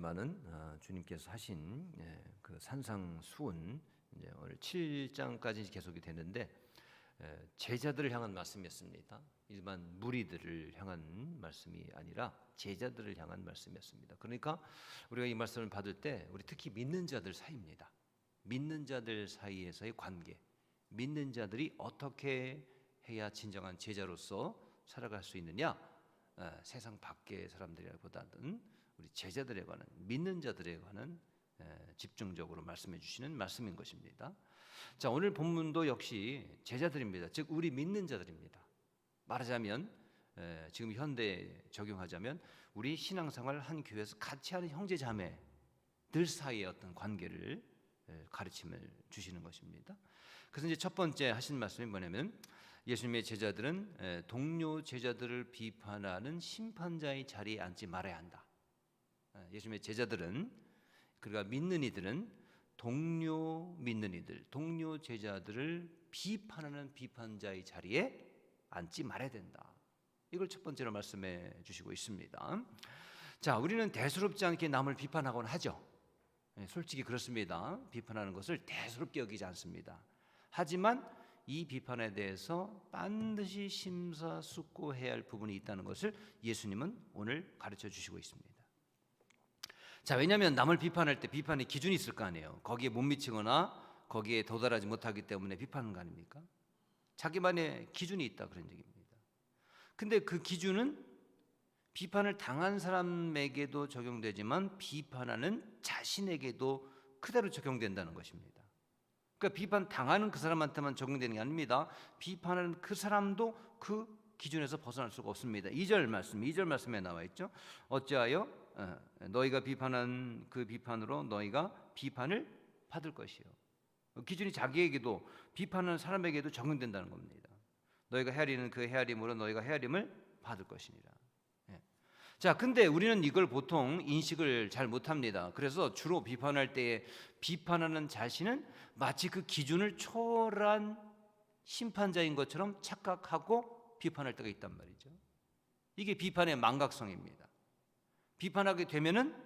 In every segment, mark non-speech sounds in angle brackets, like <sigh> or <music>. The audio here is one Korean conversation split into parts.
했지만은 어, 주님께서 하신 예, 그 산상수훈 이제 오늘 7장까지 계속이 되는데 예, 제자들을 향한 말씀이었습니다. 일반 무리들을 향한 말씀이 아니라 제자들을 향한 말씀이었습니다. 그러니까 우리가 이 말씀을 받을 때 우리 특히 믿는 자들 사이입니다. 믿는 자들 사이에서의 관계, 믿는 자들이 어떻게 해야 진정한 제자로서 살아갈 수 있느냐? 어, 세상 밖의 사람들보다는 우리 제자들에 관한 믿는 자들에 관한 에, 집중적으로 말씀해 주시는 말씀인 것입니다. 자 오늘 본문도 역시 제자들입니다. 즉 우리 믿는 자들입니다. 말하자면 에, 지금 현대 적용하자면 우리 신앙생활 한 교회에서 같이 하는 형제 자매들 사이의 어떤 관계를 에, 가르침을 주시는 것입니다. 그래서 이제 첫 번째 하신 말씀이 뭐냐면 예수님의 제자들은 에, 동료 제자들을 비판하는 심판자의 자리에 앉지 말아야 한다. 에, 예수님의 제자들은 그러니까 믿는 이들은 동료 믿는 이들, 동료 제자들을 비판하는 비판자의 자리에 앉지 말아야 된다. 이걸 첫 번째로 말씀해 주시고 있습니다. 자, 우리는 대수롭지 않게 남을 비판하곤 하죠. 예, 솔직히 그렇습니다. 비판하는 것을 대수롭게 여기지 않습니다. 하지만 이 비판에 대해서 반드시 심사숙고해야 할 부분이 있다는 것을 예수님은 오늘 가르쳐 주시고 있습니다. 자, 왜냐하면 남을 비판할 때 비판의 기준이 있을 거 아니에요. 거기에 못 미치거나 거기에 도달하지 못하기 때문에 비판하는 거 아닙니까? 자기만의 기준이 있다 그런 얘기입니다. 근데 그 기준은 비판을 당한 사람에게도 적용되지만 비판하는 자신에게도 그대로 적용된다는 것입니다. 그러니까 비판 당하는 그 사람한테만 적용되는 게 아닙니다. 비판하는 그 사람도 그 기준에서 벗어날 수가 없습니다. 2절 말씀, 2절 말씀에 나와 있죠. 어찌하여 어, 너희가 비판한 그 비판으로 너희가 비판을 받을 것이요. 기준이 자기에게도 비판하는 사람에게도 적용된다는 겁니다. 너희가 헤아리는 그 헤아림으로 너희가 헤아림을 받을 것이니라. 예. 자, 근데 우리는 이걸 보통 인식을 잘 못합니다. 그래서 주로 비판할 때에 비판하는 자신은 마치 그 기준을 초월한 심판자인 것처럼 착각하고 비판할 때가 있단 말이죠. 이게 비판의 망각성입니다. 비판하게 되면은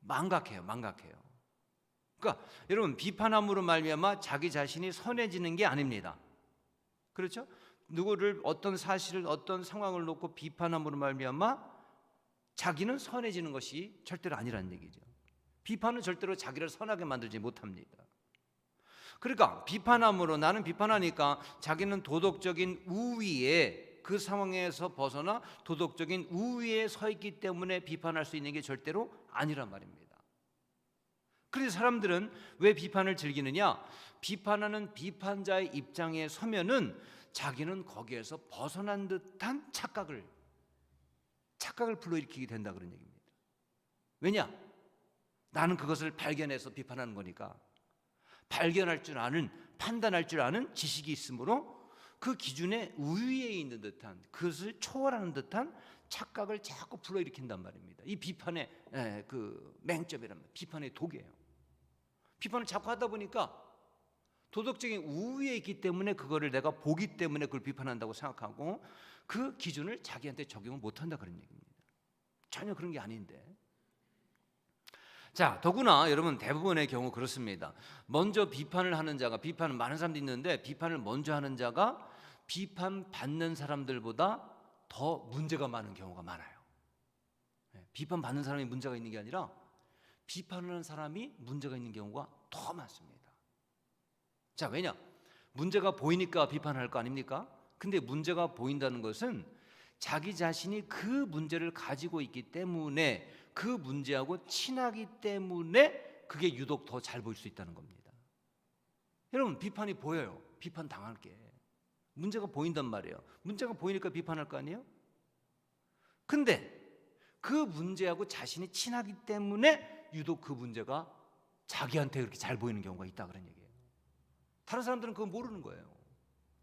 망각해요, 망각해요. 그러니까 여러분 비판함으로 말미암아 자기 자신이 선해지는 게 아닙니다. 그렇죠? 누구를 어떤 사실을 어떤 상황을 놓고 비판함으로 말미암아 자기는 선해지는 것이 절대로 아니라는 얘기죠. 비판은 절대로 자기를 선하게 만들지 못합니다. 그러니까 비판함으로 나는 비판하니까 자기는 도덕적인 우위에 그 상황에서 벗어나 도덕적인 우위에 서 있기 때문에 비판할 수 있는 게 절대로 아니란 말입니다. 그래서 사람들은 왜 비판을 즐기느냐? 비판하는 비판자의 입장에 서면은 자기는 거기에서 벗어난 듯한 착각을 착각을 불러일으키게 된다 그런 얘기입니다. 왜냐? 나는 그것을 발견해서 비판하는 거니까 발견할 줄 아는 판단할 줄 아는 지식이 있으므로 그 기준에 우위에 있는 듯한 그것을 초월하는 듯한 착각을 자꾸 불러일으킨단 말입니다. 이 비판의 에, 그 맹점이란 말, 비판의 독이에요. 비판을 자꾸 하다 보니까 도덕적인 우위에 있기 때문에 그거를 내가 보기 때문에 그걸 비판한다고 생각하고 그 기준을 자기한테 적용을 못한다 그런 얘기입니다. 전혀 그런 게 아닌데. 자, 더구나 여러분 대부분의 경우 그렇습니다. 먼저 비판을 하는 자가 비판을 많은 사람들이 있는데 비판을 먼저 하는 자가 비판 받는 사람들보다 더 문제가 많은 경우가 많아요. 네, 비판 받는 사람이 문제가 있는 게 아니라 비판하는 사람이 문제가 있는 경우가 더 많습니다. 자, 왜냐? 문제가 보이니까 비판할 거 아닙니까? 근데 문제가 보인다는 것은 자기 자신이 그 문제를 가지고 있기 때문에 그 문제하고 친하기 때문에 그게 유독 더 잘 보일 수 있다는 겁니다. 여러분 비판이 보여요. 비판 당할 게 문제가 보인단 말이에요. 문제가 보이니까 비판할 거 아니에요? 근데 그 문제하고 자신이 친하기 때문에 유독 그 문제가 자기한테 그렇게 잘 보이는 경우가 있다 그런 얘기예요. 다른 사람들은 그거 모르는 거예요.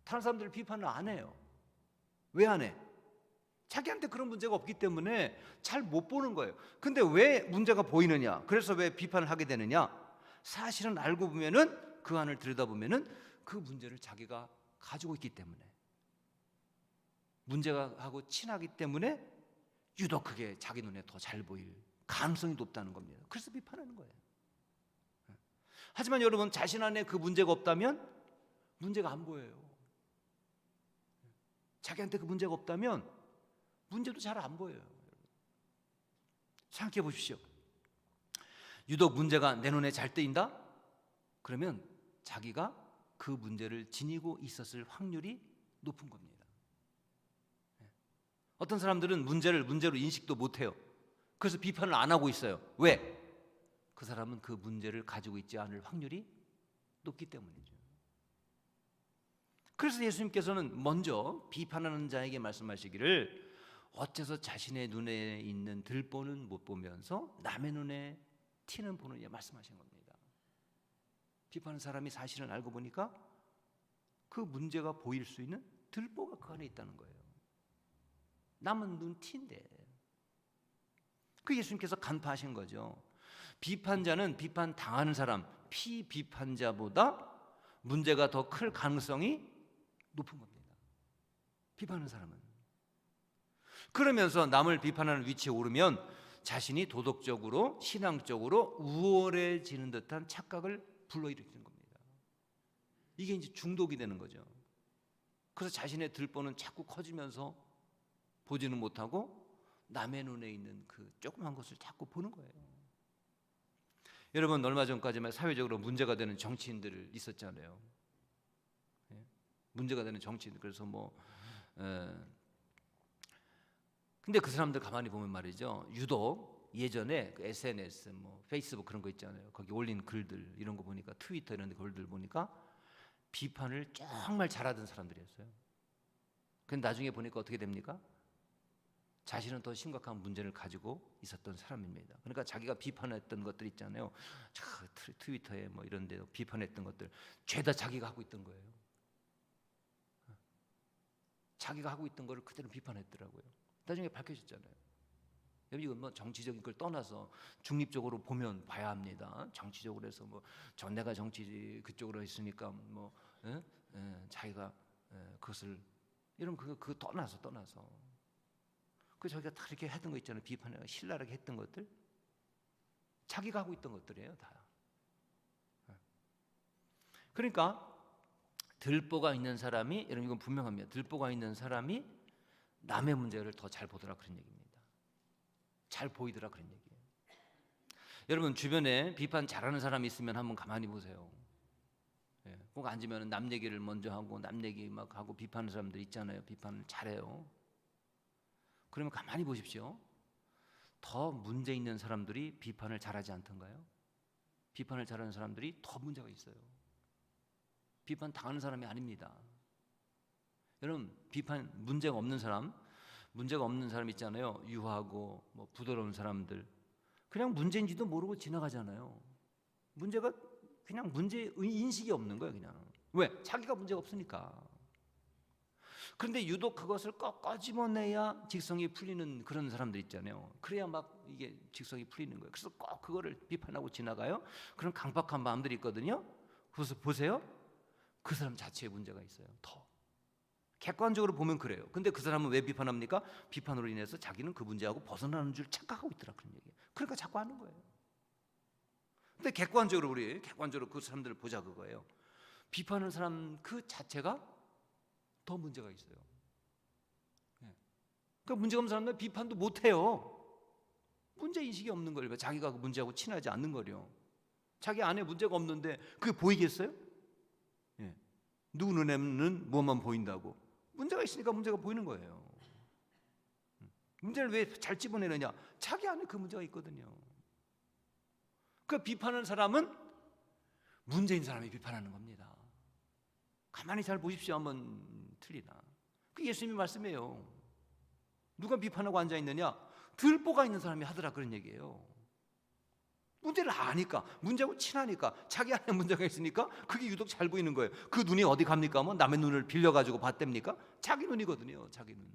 다른 사람들 비판을 안 해요. 왜 안 해? 자기한테 그런 문제가 없기 때문에 잘 못 보는 거예요. 근데 왜 문제가 보이느냐? 그래서 왜 비판을 하게 되느냐? 사실은 알고 보면은 그 안을 들여다보면은 그 문제를 자기가 가지고 있기 때문에 문제가 하고 친하기 때문에 유독 그게 자기 눈에 더 잘 보일 가능성이 높다는 겁니다. 그래서 비판하는 거예요. 하지만 여러분 자신 안에 그 문제가 없다면 문제가 안 보여요. 자기한테 그 문제가 없다면 문제도 잘 안 보여요. 생각해 보십시오. 유독 문제가 내 눈에 잘 뜨인다? 그러면 자기가 그 문제를 지니고 있었을 확률이 높은 겁니다. 예. 어떤 사람들은 문제를 문제로 인식도 못해요. 그래서 비판을 안 하고 있어요. 왜? 그 사람은 그 문제를 가지고 있지 않을 확률이 높기 때문이죠. 그래서 예수님께서는 먼저 비판하는 자에게 말씀하시기를 어째서 자신의 눈에 있는 들보는 못 보면서 남의 눈에 티는 보느냐 말씀하신 겁니다. 비판하는 사람이 사실은 알고 보니까 그 문제가 보일 수 있는 들보가 그 안에 있다는 거예요. 남은 눈 티인데. 그 예수님께서 간파하신 거죠. 비판자는 비판 당하는 사람, 피비판자보다 문제가 더 클 가능성이 높은 겁니다. 비판하는 사람은. 그러면서 남을 비판하는 위치에 오르면 자신이 도덕적으로 신앙적으로 우월해지는 듯한 착각을 불러일으키는 겁니다. 이게 이제 중독이 되는 거죠. 그래서 자신의 들보는 자꾸 커지면서 보지는 못하고 남의 눈에 있는 그 조그만 것을 자꾸 보는 거예요. 여러분 얼마 전까지만 사회적으로 문제가 되는 정치인들 있었잖아요. 예? 문제가 되는 정치인 그래서 뭐 에, 근데 그 사람들 가만히 보면 말이죠. 유독 예전에 그 SNS 뭐 페이스북 그런 거 있잖아요. 거기 올린 글들 이런 거 보니까 트위터 이런 데 글들 보니까 비판을 정말 잘하던 사람들이었어요. 근데 나중에 보니까 어떻게 됩니까? 자신은 더 심각한 문제를 가지고 있었던 사람입니다. 그러니까 자기가 비판했던 것들 있잖아요. 저 트위터에 뭐 이런 데 비판했던 것들 죄다 자기가 하고 있던 거예요. 자기가 하고 있던 거를 그대로 비판했더라고요. 나중에 밝혀졌잖아요. 이건 뭐 정치적인 걸 떠나서 중립적으로 보면 봐야 합니다. 정치적으로 해서 뭐 전내가 정치 그쪽으로 있으니까 뭐 에? 에, 자기가 에, 그것을 이런 그거 그 떠나서 떠나서 그 저희가 다 이렇게 했던 거 있잖아요. 비판해 신랄하게 했던 것들 자기가 하고 있던 것들이에요, 다. 그러니까 들보가 있는 사람이 여러분 이건 분명합니다. 들보가 있는 사람이 남의 문제를 더 잘 보더라 그런 얘기입니다. 잘 보이더라 그런 얘기예요. 여러분 주변에 비판 잘하는 사람이 있으면 한번 가만히 보세요. 예, 꼭 앉으면 남 얘기를 먼저 하고 남 얘기 막 하고 비판하는 사람들 있잖아요. 비판을 잘해요. 그러면 가만히 보십시오. 더 문제 있는 사람들이 비판을 잘하지 않던가요? 비판을 잘하는 사람들이 더 문제가 있어요. 비판 당하는 사람이 아닙니다. 여러분 비판 문제가 없는 사람, 문제가 없는 사람 있잖아요. 유하고 뭐 부드러운 사람들 그냥 문제인지도 모르고 지나가잖아요. 문제가 그냥 문제 인식이 없는 거예요. 그냥 왜 자기가 문제가 없으니까. 그런데 유독 그것을 꼭 꺼집어내야 직성이 풀리는 그런 사람들 있잖아요. 그래야 막 이게 직성이 풀리는 거예요. 그래서 꼭 그거를 비판하고 지나가요. 그런 강박한 마음들이 있거든요. 그래서 보세요. 그 사람 자체에 문제가 있어요. 더. 객관적으로 보면 그래요. 근데 그 사람은 왜 비판합니까? 비판으로 인해서 자기는 그 문제하고 벗어나는 줄 착각하고 있더라 그런 얘기예요. 그러니까 자꾸 하는 거예요. 근데 객관적으로 우리 객관적으로 그 사람들을 보자 그거예요. 비판하는 사람 그 자체가 더 문제가 있어요. 네. 그러니까 문제가 없는 사람들 비판도 못 해요. 문제 인식이 없는 거예요. 자기가 그 문제하고 친하지 않는 거요. 자기 안에 문제가 없는데 그게 보이겠어요? 예. 누구 눈에는 뭐만 보인다고? 문제가 있으니까 문제가 보이는 거예요. 문제를 왜 잘 집어내느냐? 자기 안에 그 문제가 있거든요. 그 비판하는 사람은 문제인 사람이 비판하는 겁니다. 가만히 잘 보십시오. 한번 틀리나? 그 예수님이 말씀이에요. 누가 비판하고 앉아 있느냐? 들보가 있는 사람이 하더라 그런 얘기예요. 문제를 아니까 문제하고 친하니까 자기 안에 <laughs> 문제가 있으니까 그게 유독 잘 보이는 거예요. 그 눈이 어디 갑니까? 뭐 남의 눈을 빌려 가지고 봤답니까? 자기 눈이거든요. 자기 눈.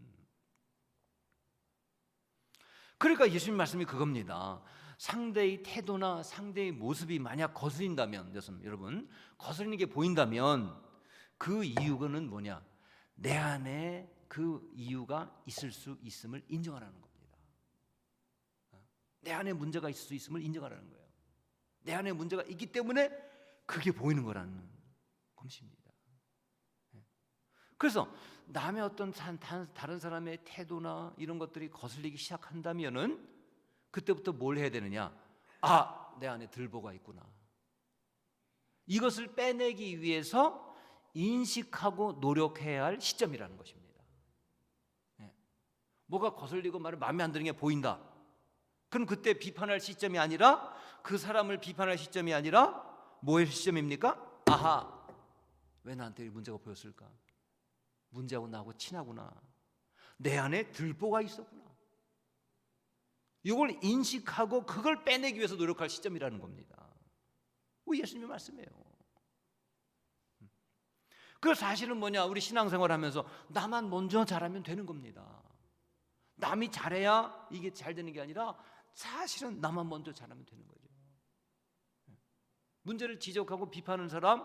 그러니까 예수님 말씀이 그겁니다. 상대의 태도나 상대의 모습이 만약 거슬린다면 여러분 거슬리는 게 보인다면 그 이유는 뭐냐? 내 안에 그 이유가 있을 수 있음을 인정하라는 겁니다. 내 안에 문제가 있을 수 있음을 인정하라는 거예요. 내 안에 문제가 있기 때문에 그게 보이는 거라는 것입니다. 예. 그래서 남의 어떤 다른 사람의 태도나 이런 것들이 거슬리기 시작한다면은 그때부터 뭘 해야 되느냐? 아, 내 안에 들보가 있구나. 이것을 빼내기 위해서 인식하고 노력해야 할 시점이라는 것입니다. 예. 뭐가 거슬리고 말을 마음에 안 드는 게 보인다. 그럼 그때 비판할 시점이 아니라 그 사람을 비판할 시점이 아니라 뭐의 시점입니까? 아하, 왜 나한테 이 문제가 보였을까? 문제하고 나하고 친하구나. 내 안에 들보가 있었구나. 이걸 인식하고 그걸 빼내기 위해서 노력할 시점이라는 겁니다. 그 예수님의 말씀이에요. 그 사실은 뭐냐? 우리 신앙생활 하면서 나만 먼저 잘하면 되는 겁니다. 남이 잘해야 이게 잘 되는 게 아니라 사실은 나만 먼저 잘하면 되는 거죠. 문제를 지적하고 비판하는 사람,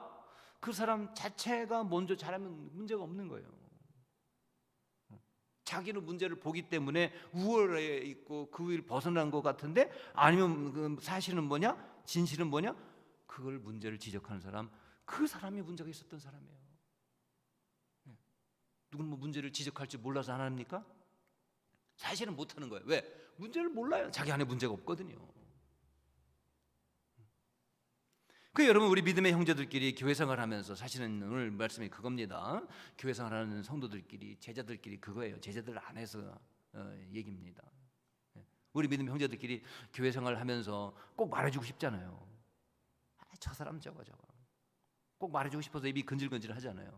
그 사람 자체가 먼저 잘하면 문제가 없는 거예요. 자기는 문제를 보기 때문에 우월해 있고 그 위를 벗어난 것 같은데 아니면 그 사실은 뭐냐? 진실은 뭐냐? 그걸 문제를 지적하는 사람, 그 사람이 문제가 있었던 사람이에요. 예. 누군 뭐 문제를 지적할 줄 몰라서 안 합니까? 사실은 못 하는 거예요. 왜? 문제를 몰라요. 자기 안에 문제가 없거든요. 그 여러분 우리 믿음의 형제들끼리 교회 생활하면서 사실은 오늘 말씀이 그겁니다. 교회 생활하는 성도들끼리 제자들끼리 그거예요. 제자들 안에서 어, 얘기입니다. 예. 우리 믿음 형제들끼리 교회 생활하면서 꼭 말해주고 싶잖아요. 아, 저 사람 저거 저거 꼭 말해주고 싶어서 입이 근질근질 하잖아요.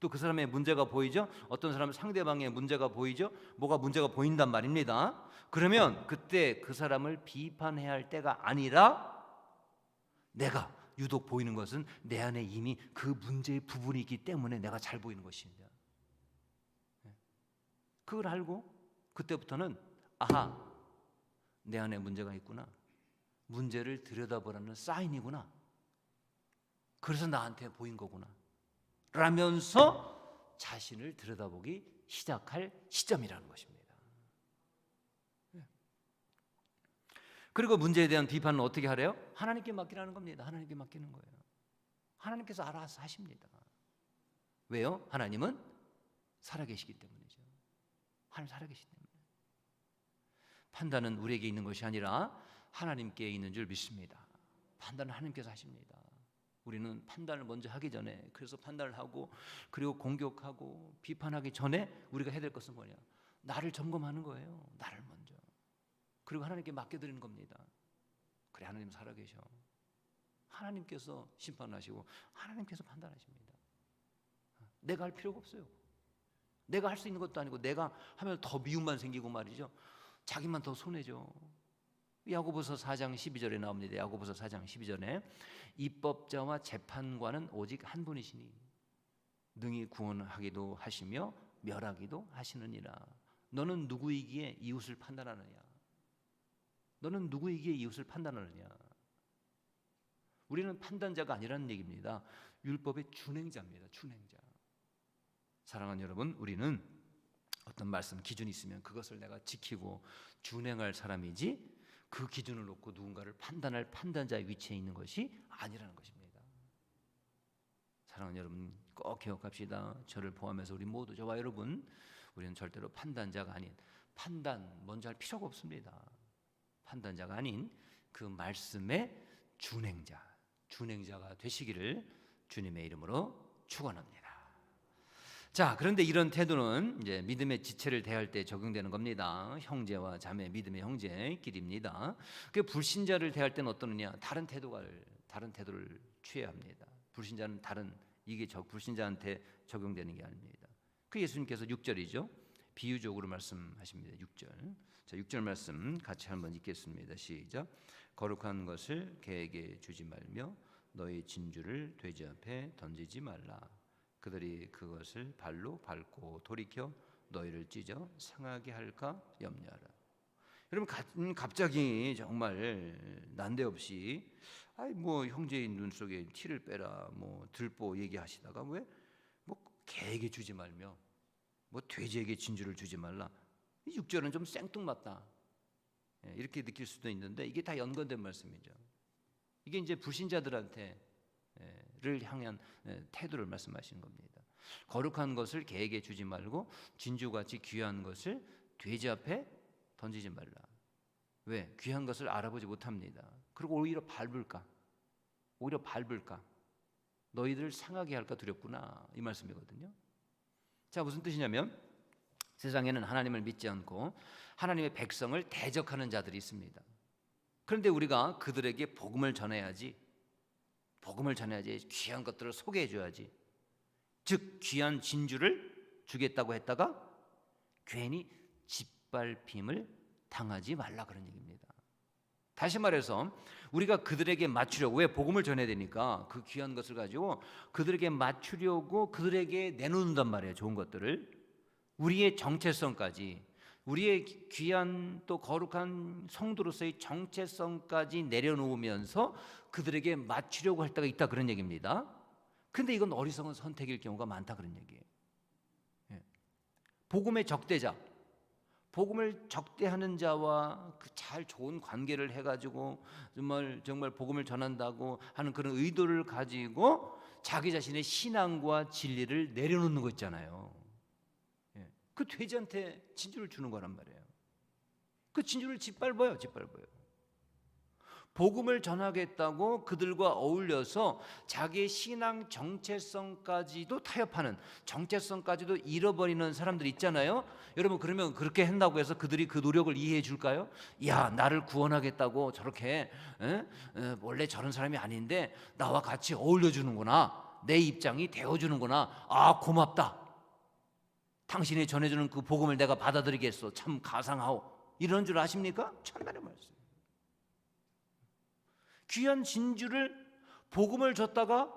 또 그 사람의 문제가 보이죠? 어떤 사람은 상대방의 문제가 보이죠? 뭐가 문제가 보인단 말입니다. 그러면 그때 그 사람을 비판해야 할 때가 아니라 내가 유독 보이는 것은 내 안에 이미 그 문제의 부분이 있기 때문에 내가 잘 보이는 것입니다. 예. 그걸 알고 그때부터는 아하 내 안에 문제가 있구나. 문제를 들여다보라는 사인이구나. 그래서 나한테 보인 거구나. 라면서 자신을 들여다보기 시작할 시점이라는 것입니다. 예. 그리고 문제에 대한 비판은 어떻게 하래요? 하나님께 맡기라는 겁니다. 하나님께 맡기는 거예요. 하나님께서 알아서 하십니다. 왜요? 하나님은 살아계시기 때문이죠. 하나님 살아계시기 때문에. 판단은 우리에게 있는 것이 아니라 하나님께 있는 줄 믿습니다. 판단은 하나님께서 하십니다. 우리는 판단을 먼저 하기 전에 그래서 판단을 하고 그리고 공격하고 비판하기 전에 우리가 해야 될 것은 뭐냐? 나를 점검하는 거예요. 나를 먼저. 그리고 하나님께 맡겨드리는 겁니다. 그래 하나님 살아계셔. 하나님께서 심판하시고 하나님께서 판단하십니다. 내가 할 필요가 없어요. 내가 할 수 있는 것도 아니고 내가 하면 더 미움만 생기고 말이죠. 자기만 더 손해죠. 야고보서 4장 12절에 나옵니다. 야고보서 4장 12절에 입법자와 재판관은 오직 한 분이시니 능히 구원하기도 하시며 멸하기도 하시느니라. 너는 누구이기에 이웃을 판단하느냐? 너는 누구이기에 이웃을 판단하느냐? 우리는 판단자가 아니라는 얘기입니다. 율법의 준행자입니다. 준행자. 사랑하는 여러분, 우리는 어떤 말씀 기준이 있으면 그것을 내가 지키고 준행할 사람이지 그 기준을 놓고 누군가를 판단할 판단자의 위치에 있는 것이 아니라는 것입니다. 사랑하는 여러분 꼭 기억합시다. 저를 포함해서 우리 모두 저와 여러분 우리는 절대로 판단자가 아닌 판단 먼저 할 필요가 없습니다. 판단자가 아닌 그 말씀의 준행자, 준행자가 되시기를 주님의 이름으로 축원합니다. 자, 그런데 이런 태도는 이제 믿음의 지체를 대할 때 적용되는 겁니다. 형제와 자매, 믿음의 형제끼리입니다. 그 불신자를 대할 때는 어떠느냐? 다른 태도가 다른 태도를 취해야 합니다. 불신자는 다른 이게 저 불신자한테 적용되는 게 아닙니다. 그 예수님께서 6절이죠. 비유적으로 말씀하십니다. 6절. 자, 6절 말씀 같이 한번 읽겠습니다. 시작. 거룩한 것을 개에게 주지 말며 너희 진주를 돼지 앞에 던지지 말라. 그들이 그것을 발로 밟고 돌이켜 너희를 찢어 상하게 할까 염려하라. 여러분 가, 음, 갑자기 정말 난데없이 아이 뭐 형제의 눈 속에 티를 빼라 뭐 들보 얘기하시다가 왜 뭐 개에게 주지 말며 뭐 돼지에게 진주를 주지 말라. 이 6절은 좀 생뚱맞다. 예, 이렇게 느낄 수도 있는데 이게 다 연관된 말씀이죠. 이게 이제 불신자들한테 예, 를 향한 예, 태도를 말씀하시는 겁니다. 거룩한 것을 개에게 주지 말고 진주같이 귀한 것을 돼지 앞에 던지지 말라. 왜? 귀한 것을 알아보지 못합니다. 그리고 오히려 밟을까? 오히려 밟을까? 너희들 상하게 할까 두렵구나 이 말씀이거든요. 자 무슨 뜻이냐면 세상에는 하나님을 믿지 않고 하나님의 백성을 대적하는 자들이 있습니다. 그런데 우리가 그들에게 복음을 전해야지. 복음을 전해야지. 귀한 것들을 소개해 줘야지. 즉 귀한 진주를 주겠다고 했다가 괜히 짓밟힘을 당하지 말라 그런 얘기입니다. 다시 말해서 우리가 그들에게 맞추려고 왜 복음을 전해야 되니까 그 귀한 것을 가지고 그들에게 맞추려고 그들에게 내놓는단 말이에요. 좋은 것들을 우리의 정체성까지 우리의 귀한 또 거룩한 성도로서의 정체성까지 내려놓으면서 그들에게 맞추려고 할 때가 있다 그런 얘기입니다. 근데 이건 어리석은 선택일 경우가 많다 그런 얘기예요. 예. 복음의 적대자, 복음을 적대하는 자와 그 잘 좋은 관계를 해가지고 정말 정말 복음을 전한다고 하는 그런 의도를 가지고 자기 자신의 신앙과 진리를 내려놓는 거 있잖아요. 예. 그 돼지한테 진주를 주는 거란 말이에요. 그 진주를 짓밟아요, 짓밟아요. 복음을 전하겠다고 그들과 어울려서 자기의 신앙 정체성까지도 타협하는 정체성까지도 잃어버리는 사람들 있잖아요. 여러분 그러면 그렇게 한다고 해서 그들이 그 노력을 이해해 줄까요? 야 나를 구원하겠다고 저렇게 에? 에, 원래 저런 사람이 아닌데 나와 같이 어울려 주는구나. 내 입장이 되어 주는구나. 아 고맙다. 당신이 전해주는 그 복음을 내가 받아들이겠어. 참 가상하오. 이런 줄 아십니까? 천만의 말씀. 귀한 진주를 복음을 줬다가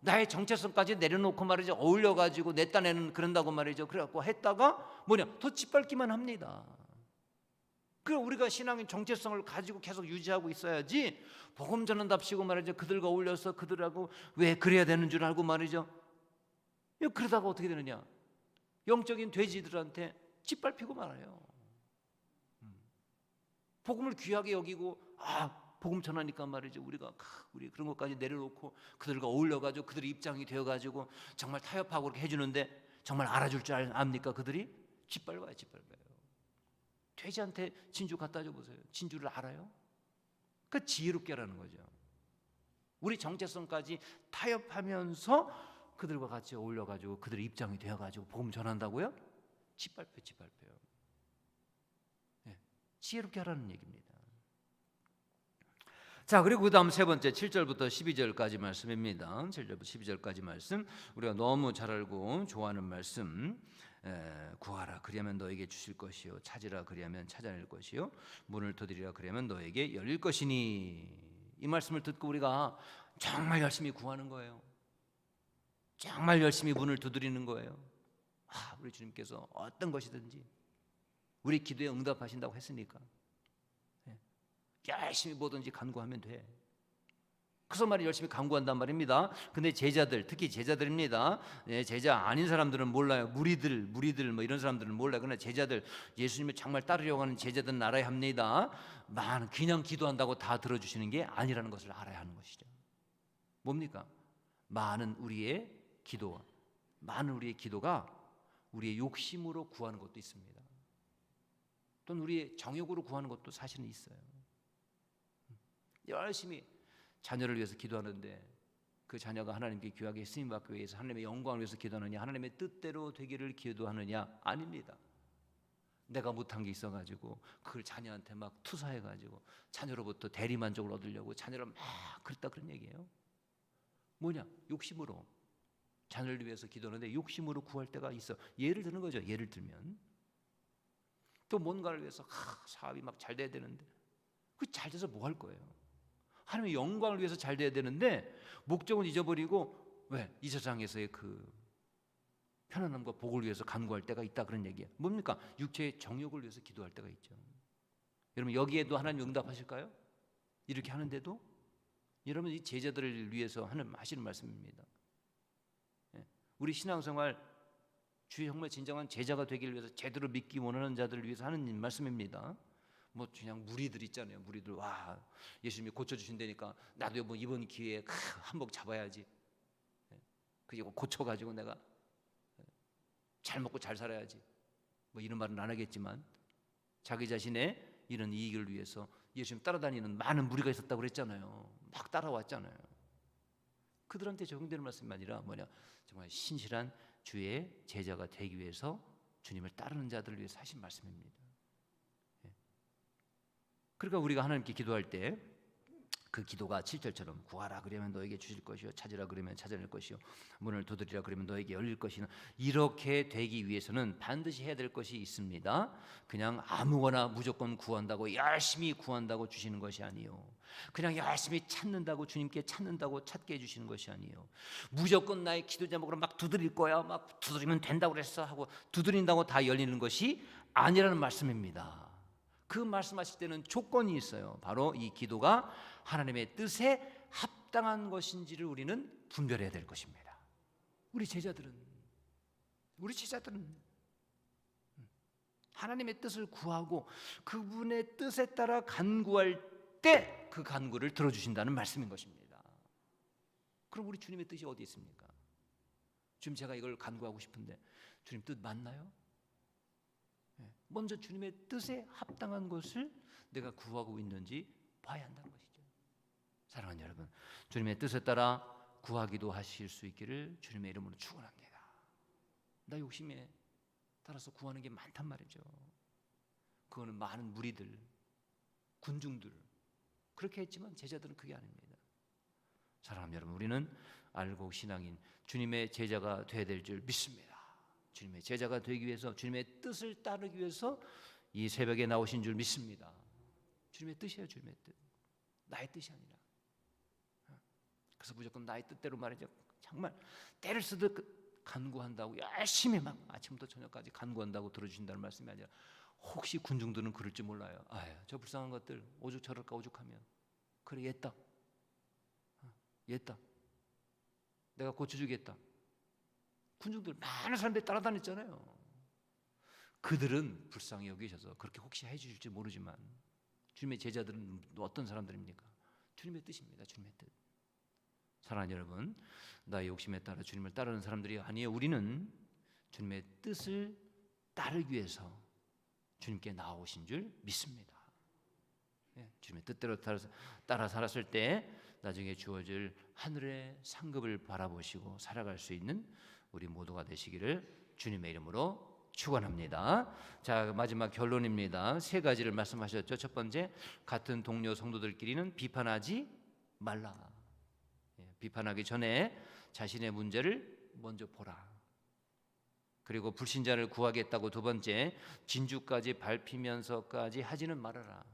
나의 정체성까지 내려놓고 말이죠 어울려 가지고 내 딴에는 그런다고 말이죠 그래갖고 했다가 뭐냐 더 짓밟기만 합니다. 그 우리가 신앙의 정체성을 가지고 계속 유지하고 있어야지 복음 전한답시고 말이죠 그들과 어울려서 그들하고 왜 그래야 되는 줄 알고 말이죠. 그러다가 어떻게 되느냐 영적인 돼지들한테 짓밟히고 말아요. 음. 복음을 귀하게 여기고 아 복음 전하니까 말이죠. 우리가 우리 그런 것까지 내려놓고 그들과 어울려 가지고 그들의 입장이 되어 가지고 정말 타협하고 그렇게 해 주는데 정말 알아줄 줄 압니까? 그들이 짓밟아요, 짓밟아요. 돼지한테 진주 갖다 줘 보세요. 진주를 알아요? 그 지혜롭게라는 거죠. 우리 정체성까지 타협하면서 그들과 같이 어울려 가지고 그들의 입장이 되어 가지고 복음 전한다고요? 짓밟혀, 짓밟혀요. 네, 지혜롭게 하라는 얘기입니다. 자, 그리고 그다음 세 번째 7절부터 12절까지 말씀입니다. 7절부터 12절까지 말씀. 우리가 너무 잘 알고 좋아하는 말씀. 에, 구하라 그리하면 너에게 주실 것이요 찾으라 그리하면 찾아낼 것이요 문을 두드리라 그리하면 너에게 열릴 것이니 이 말씀을 듣고 우리가 정말 열심히 구하는 거예요. 정말 열심히 문을 두드리는 거예요. 아, 우리 주님께서 어떤 것이든지 우리 기도에 응답하신다고 했으니까 열심히 뭐든지 간구하면 돼. 그래서 말이 열심히 간구한단 말입니다. 근데 제자들, 특히 제자들입니다. 예, 제자 아닌 사람들은 몰라요. 무리들, 무리들 뭐 이런 사람들은 몰라요. 그러나 제자들, 예수님을 정말 따르려고 하는 제자들은 알아야 합니다. 많은 그냥 기도한다고 다 들어주시는 게 아니라는 것을 알아야 하는 것이죠. 뭡니까? 많은 우리의 기도와 많은 우리의 기도가 우리의 욕심으로 구하는 것도 있습니다. 또는 우리의 정욕으로 구하는 것도 사실은 있어요. 열심히 자녀를 위해서 기도하는데 그 자녀가 하나님께 귀하게 쓰임 받기 위해서 하나님의 영광을 위해서 기도하느냐 하나님의 뜻대로 되기를 기도하느냐 아닙니다. 내가 못한 게 있어가지고 그걸 자녀한테 막 투사해가지고 자녀로부터 대리만족을 얻으려고 자녀를 막 그랬다 그런 얘기예요. 뭐냐 욕심으로 자녀를 위해서 기도하는데 욕심으로 구할 때가 있어. 예를 드는 거죠. 예를 들면 또 뭔가를 위해서 하, 사업이 막 잘 돼야 되는데 그 잘 돼서 뭐 할 거예요? 하나님의 영광을 위해서 잘 돼야 되는데 목적은 잊어버리고 왜 이 세상에서의 그 편안함과 복을 위해서 간구할 때가 있다 그런 얘기예요. 뭡니까? 육체의 정욕을 위해서 기도할 때가 있죠. 여러분 여기에도 하나님 응답하실까요? 이렇게 하는데도 여러분 이 제자들을 위해서 하는 하시는 말씀입니다. 예. 우리 신앙생활 주의 정말 진정한 제자가 되기를 위해서 제대로 믿기 원하는 자들을 위해서 하는 말씀입니다. 뭐 그냥 무리들 있잖아요. 무리들 와 예수님이 고쳐 주신다니까 나도 뭐 이번 기회에 크, 한몫 잡아야지. 예. 그리고 고쳐 가지고 내가 예, 잘 먹고 잘 살아야지. 뭐 이런 말은 안 하겠지만 자기 자신의 이런 이익을 위해서 예수님 따라다니는 많은 무리가 있었다고 그랬잖아요. 막 따라왔잖아요. 그들한테 적용되는 말씀이 아니라 뭐냐 정말 신실한 주의 제자가 되기 위해서 주님을 따르는 자들을 위해서 하신 말씀입니다. 예. 그러니까 우리가 하나님께 기도할 때 그 기도가 7절처럼 구하라 그러면 너에게 주실 것이요 찾으라 그러면 찾아낼 것이요 문을 두드리라 그러면 너에게 열릴 것이나 이렇게 되기 위해서는 반드시 해야 될 것이 있습니다. 그냥 아무거나 무조건 구한다고 열심히 구한다고 주시는 것이 아니요. 그냥 열심히 찾는다고 주님께 찾는다고 찾게 해 주시는 것이 아니요. 무조건 나의 기도 제목으로 막 두드릴 거야. 막 두드리면 된다고 그랬어 하고 두드린다고 다 열리는 것이 아니라는 말씀입니다. 그 말씀하실 때는 조건이 있어요. 바로 이 기도가 하나님의 뜻에 합당한 것인지를 우리는 분별해야 될 것입니다. 우리 제자들은 우리 제자들은 하나님의 뜻을 구하고 그분의 뜻에 따라 간구할 때 그 간구를 들어주신다는 말씀인 것입니다. 그럼 우리 주님의 뜻이 어디 있습니까? 지금 제가 이걸 간구하고 싶은데 주님 뜻 맞나요? 예, 먼저 주님의 뜻에 합당한 것을 내가 구하고 있는지 봐야 한다는 것이죠. 사랑하는 여러분, 주님의 뜻에 따라 구하기도 하실 수 있기를 주님의 이름으로 축원합니다. 나 욕심에 따라서 구하는 게 많단 말이죠. 그거는 많은 무리들, 군중들 그렇게 했지만 제자들은 그게 아닙니다. 사랑하는 여러분, 우리는 알고 신앙인 주님의 제자가 되어야 될 줄 믿습니다. 주님의 제자가 되기 위해서 주님의 뜻을 따르기 위해서 이 새벽에 나오신 줄 믿습니다. 주님의 뜻이에요, 주님의 뜻. 나의 뜻이 아니라. 그래서 무조건 나의 뜻대로 말이죠. 정말 때를 쓰듯 그 간구한다고 열심히 막 아침부터 저녁까지 간구한다고 들어주신다는 말씀이 아니라 혹시 군중들은 그럴지 몰라요. 아유, 저 불쌍한 것들 오죽 저럴까 오죽하면 그래 얘다, 얘다. 내가 고쳐주겠다. 군중들 많은 사람들이 따라다녔잖아요. 그들은 불쌍히 여기셔서 그렇게 혹시 해주실지 모르지만 주님의 제자들은 어떤 사람들입니까? 주님의 뜻입니다. 주님의 뜻. 사랑하는 여러분, 나의 욕심에 따라 주님을 따르는 사람들이 아니에요. 우리는 주님의 뜻을 따르기 위해서 주님께 나오신 줄 믿습니다. 예, 주님의 뜻대로 따라 살았을 때 나중에 주어질 하늘의 상급을 바라보시고 살아갈 수 있는 우리 모두가 되시기를 주님의 이름으로 축원합니다. 자 마지막 결론입니다. 세 가지를 말씀하셨죠. 첫 번째 같은 동료 성도들끼리는 비판하지 말라. 예, 비판하기 전에 자신의 문제를 먼저 보라. 그리고 불신자를 구하겠다고 두 번째 진주까지 밟히면서까지 하지는 말아라.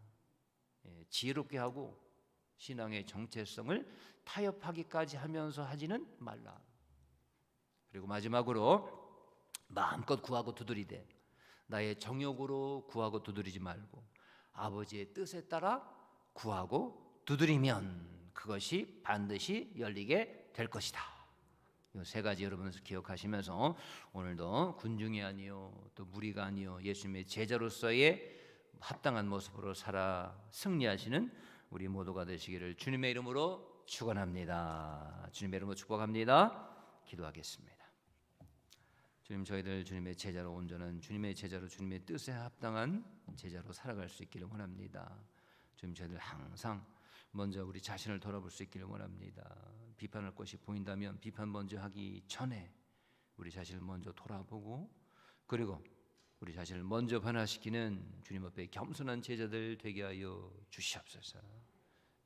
예, 지혜롭게 하고 신앙의 정체성을 타협하기까지 하면서 하지는 말라. 그리고 마지막으로 마음껏 구하고 두드리되 나의 정욕으로 구하고 두드리지 말고 아버지의 뜻에 따라 구하고 두드리면 그것이 반드시 열리게 될 것이다. 이 세 가지 여러분 기억하시면서 오늘도 군중이 아니요 또 무리가 아니요 예수님의 제자로서의 합당한 모습으로 살아 승리하시는 우리 모두가 되시기를 주님의 이름으로 축원합니다. 주님의 이름으로 축복합니다. 기도하겠습니다. 주님 저희들 주님의 제자로 온전한 주님의 제자로 주님의 뜻에 합당한 제자로 살아갈 수 있기를 원합니다. 주님 저희들 항상 먼저 우리 자신을 돌아볼 수 있기를 원합니다. 비판할 것이 보인다면 비판 먼저 하기 전에 우리 자신을 먼저 돌아보고 그리고 우리 자신을 먼저 변화시키는 주님 앞에 겸손한 제자들 되게 하여 주시옵소서.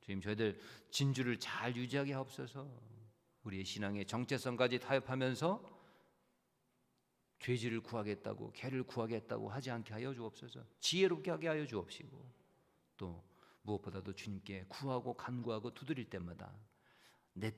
주님 저희들 진주를 잘 유지하게 하옵소서. 우리의 신앙의 정체성까지 타협하면서 죄질을 구하겠다고 개를 구하겠다고 하지 않게 하여 주옵소서. 지혜롭게 하게 하여 주옵시고 또 무엇보다도 주님께 구하고 간구하고 두드릴 때마다 내